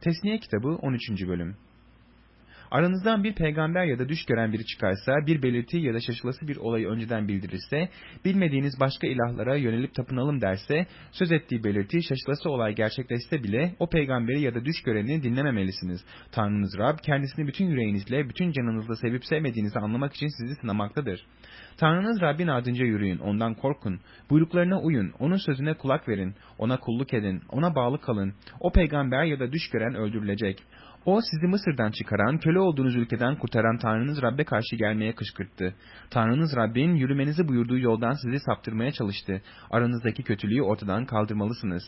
Tesniye kitabı 13. bölüm Aranızdan bir peygamber ya da düş gören biri çıkarsa, bir belirti ya da şaşılası bir olayı önceden bildirirse, bilmediğiniz başka ilahlara yönelip tapınalım derse, söz ettiği belirti, şaşılası olay gerçekleşse bile o peygamberi ya da düş göreni dinlememelisiniz. Tanrınız Rab kendisini bütün yüreğinizle, bütün canınızla sevip sevmediğinizi anlamak için sizi sınamaktadır. Tanrınız Rabbin ardınca yürüyün, ondan korkun. Buyruklarına uyun, onun sözüne kulak verin, ona kulluk edin, ona bağlı kalın. O peygamber ya da düş gören öldürülecek. O sizi Mısır'dan çıkaran, köle olduğunuz ülkeden kurtaran Tanrınız Rab'be karşı gelmeye kışkırttı. Tanrınız Rabbin yürümenizi buyurduğu yoldan sizi saptırmaya çalıştı. Aranızdaki kötülüğü ortadan kaldırmalısınız.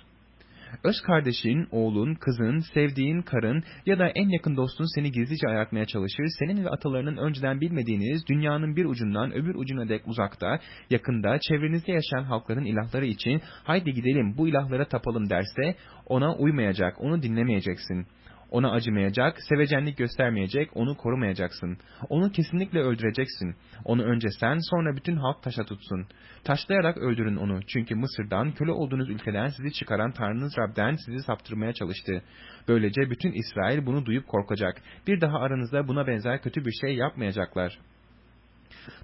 Öz kardeşin, oğlun, kızın, sevdiğin karın ya da en yakın dostun seni gizlice ayartmaya çalışır, senin ve atalarının önceden bilmediğiniz dünyanın bir ucundan öbür ucuna dek uzakta, yakında, çevrenizde yaşayan halkların ilahları için haydi gidelim bu ilahlara tapalım derse ona uymayacak, onu dinlemeyeceksin.'' Ona acımayacak, sevecenlik göstermeyecek, onu korumayacaksın. Onu kesinlikle öldüreceksin. Onu önce sen, sonra bütün halk taşa tutsun. Taşlayarak öldürün onu. Çünkü Mısır'dan, köle olduğunuz ülkeden sizi çıkaran Tanrınız Rab'den sizi saptırmaya çalıştı. Böylece bütün İsrail bunu duyup korkacak. Bir daha aranızda buna benzer kötü bir şey yapmayacaklar.''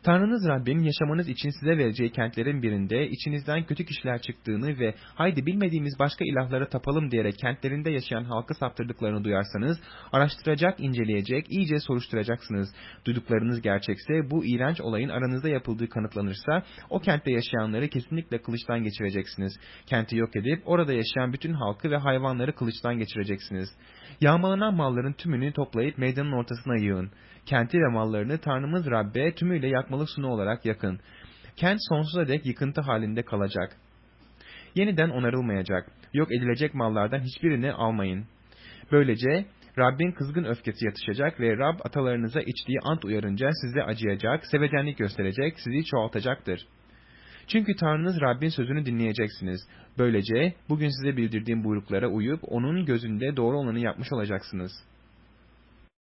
Tanrınız Rabbin yaşamanız için size vereceği kentlerin birinde içinizden kötü kişiler çıktığını ve haydi bilmediğimiz başka ilahlara tapalım diyerek kentlerinde yaşayan halkı saptırdıklarını duyarsanız araştıracak, inceleyecek, iyice soruşturacaksınız. Duyduklarınız gerçekse bu iğrenç olayın aranızda yapıldığı kanıtlanırsa o kentte yaşayanları kesinlikle kılıçtan geçireceksiniz. Kenti yok edip orada yaşayan bütün halkı ve hayvanları kılıçtan geçireceksiniz. Yağmalanan malların tümünü toplayıp meydanın ortasına yığın. Kenti ve mallarını Tanrımız Rabbe tümüyle yakmalı sunu olarak yakın. Kent sonsuza dek yıkıntı halinde kalacak. Yeniden onarılmayacak. Yok edilecek mallardan hiçbirini almayın. Böylece Rabbin kızgın öfkesi yatışacak ve Rab atalarınıza içtiği ant uyarınca size acıyacak, sevecenlik gösterecek, sizi çoğaltacaktır. Çünkü Tanrınız Rabbin sözünü dinleyeceksiniz. Böylece bugün size bildirdiğim buyruklara uyup onun gözünde doğru olanı yapmış olacaksınız.''